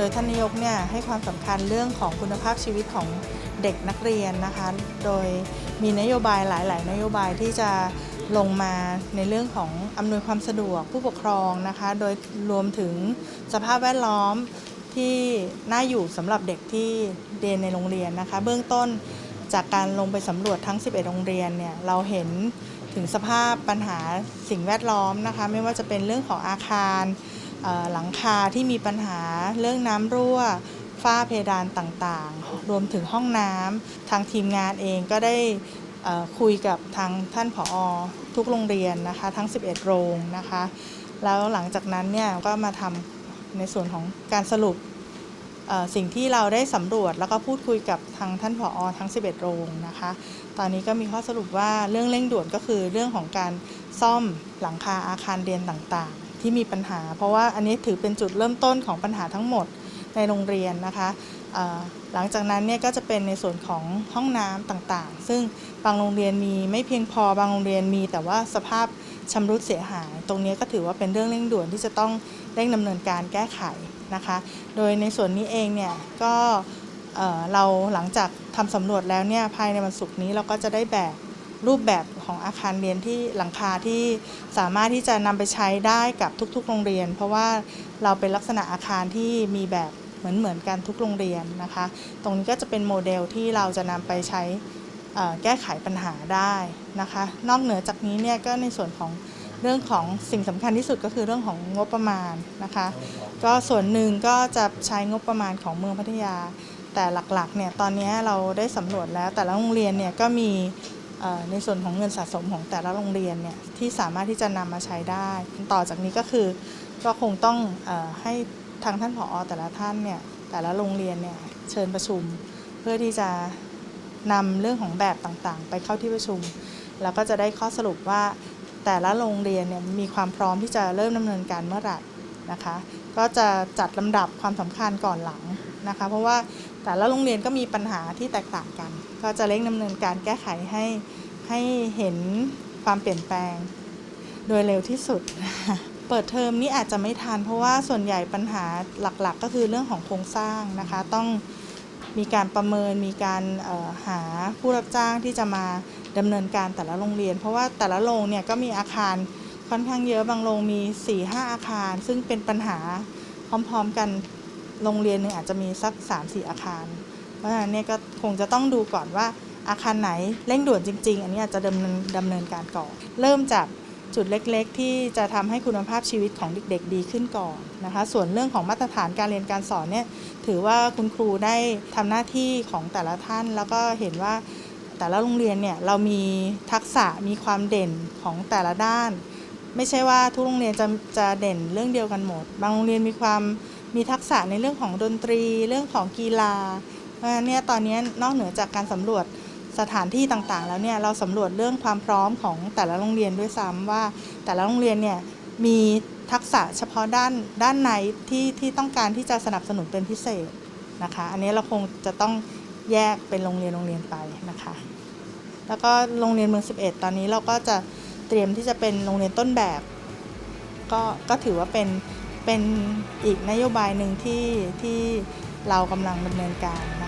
โดยท่านนายกเนี่ยให้ความสำคัญเรื่องของคุณภาพชีวิตของเด็กนักเรียนนะคะ โดยมีนโยบายหลาย ๆ นโยบายที่จะลงมาในเรื่องของอำนวยความสะดวกผู้ปกครองนะคะ โดยรวมถึงสภาพแวดล้อมที่น่าอยู่สำหรับเด็กที่เรียนในโรงเรียนนะคะ เบื้องต้นจากการลงไปสำรวจทั้ง 11 โรงเรียนเนี่ยเราเห็นถึงสภาพปัญหาสิ่งแวดล้อมนะคะ ไม่ว่าจะเป็นเรื่องของอาคาร หลังคาที่มีปัญหาเรื่องน้ำรั่ว ฝ้าเพดานต่างๆ รวมถึงห้องน้ำทางทีมงานเองก็ได้คุยกับทางท่านผอทุกโรงเรียนนะคะ ทั้ง 11 โรงนะคะ แล้วหลังจากนั้นเนี่ยก็มาทำในส่วนของการสรุปสิ่งที่เราได้สำรวจแล้วก็พูดคุยกับทางท่านผอทั้ง 11 โรงนะคะ ตอนนี้ก็มีข้อสรุปว่าเรื่องเร่งด่วนก็คือเรื่องของการซ่อมหลังคาอาคารเรียนต่างๆ ที่มีปัญหา เพราะว่าอันนี้ถือเป็นจุดเริ่มต้นของปัญหาทั้งหมดในโรงเรียนนะคะหลังจากนั้นเนี่ยก็จะเป็นในส่วนของห้องน้ำต่างๆ ซึ่งบางโรงเรียนมีไม่เพียงพอบางโรงเรียนมี แต่ว่าสภาพชำรุดเสียหาย ตรงนี้ก็ถือว่าเป็นเรื่องเร่งด่วนที่จะต้องเร่งดำเนินการแก้ไขนะคะ โดยในส่วนนี้เองเนี่ยก็เอ่อเราหลังจากทำสำรวจแล้วเนี่ยภายในวันศุกร์นี้เราก็จะได้แบบ รูปแบบของอาคารเรียนที่หลังคาที่สามารถที่จะนำไปใช้ได้กับทุกๆ โรงเรียน เพราะว่าเราเป็นลักษณะอาคารที่มีแบบเหมือนเหมือนๆกันทุกโรงเรียนนะคะ ตรงนี้ก็จะเป็นโมเดลที่เราจะนำไปใช้แก้ไขปัญหาได้นะคะ นอกเหนือจากนี้เนี่ยก็ในส่วนของเรื่องของสิ่งสำคัญที่สุดก็คือเรื่องของงบประมาณนะคะ ก็ส่วนหนึ่งก็จะใช้งบประมาณของเมืองพัทยา แต่หลักๆเนี่ยตอนนี้เราได้สำรวจแล้วแต่ละโรงเรียนเนี่ยก็มี ในส่วนของเงินสะสมของแต่ละโรงเรียนเนี่ยที่สามารถที่จะนำมาใช้ได้ ต่อจากนี้ก็คือก็คงต้องอให้ทางท่านผอแต่ละท่านเนี่ยแต่ละโรงเรียนเนี่ยเชิญประชุม เพื่อที่จะนำเรื่องของแบบต่างๆ ไปเข้าที่ประชุม แล้วก็จะได้ข้อสรุปว่าแต่ละโรงเรียนเนี่ยมีความพร้อมที่จะเริ่มดำเนินการเมื่อไหร่นะคะ ก็จะจัดลำดับความสำคัญก่อนหลังนะคะ เพราะว่า แต่ละโรงเรียนก็มีปัญหาที่แตกต่างกัน ก็จะเร่งดำเนินการแก้ไขให้ให้เห็นความเปลี่ยนแปลง โดยเร็วที่สุด เปิดเทอมนี้อาจจะไม่ทันเพราะว่าส่วนใหญ่ปัญหาหลักๆ ก็คือเรื่องของโครงสร้างนะคะ ต้องมีการประเมินมีการหาผู้รับจ้างที่จะมาดำเนินการแต่ละโรงเรียน เพราะว่าแต่ละโรงเนี่ยก็มีอาคารค่อนข้างเยอะบางโรงมี4ี่ห้าอาคาร ซึ่งเป็นปัญหาพร้อมๆกัน โรงเรียนหนึ่งอาจจะมีสัก 3-4 อาคาร เพราะฉะนั้นเนี่ยก็คงจะต้องดูก่อนว่าอาคารไหนเร่งด่วนจริง ๆ อันนี้อาจจะดำเนินดำเนินการก่อน เริ่มจากจุดเล็กๆ ที่จะทำให้คุณภาพชีวิตของเด็กๆ ดีขึ้นก่อนนะคะ ส่วนเรื่องของมาตรฐานการเรียนการสอนเนี่ยถือว่าคุณครูได้ทำหน้าที่ของแต่ละท่าน แล้วก็เห็นว่าแต่ละโรงเรียนเนี่ยเรามีทักษะมีความเด่นของแต่ละด้าน ไม่ใช่ว่าทุกโรงเรียนจะจะเด่นเรื่องเดียวกันหมด บางโรงเรียนมีความ มีทักษะในเรื่องของดนตรี เรื่องของกีฬาเพราะฉะนั้นเนี่ยตอนนี้นอกเหนือจากการสำรวจสถานที่ต่างๆ แล้วเนี่ยเราสำรวจเรื่องความพร้อมของแต่ละโรงเรียนด้วยซ้ำว่า แต่ละโรงเรียนเนี่ยมีทักษะเฉพาะด้านด้านไหนที่ที่ต้องการที่จะสนับสนุนเป็นพิเศษนะคะ อันนี้เราคงจะต้องแยกเป็นโรงเรียนโรงเรียนไปนะคะ แล้วก็โรงเรียนเมือง 11 ตอนนี้เราก็จะเตรียมที่จะเป็นโรงเรียนต้นแบบ ก็ก็ถือว่าเป็น เป็นอีกนโยบายหนึ่งที่ที่เรากำลังดำเนินการนะ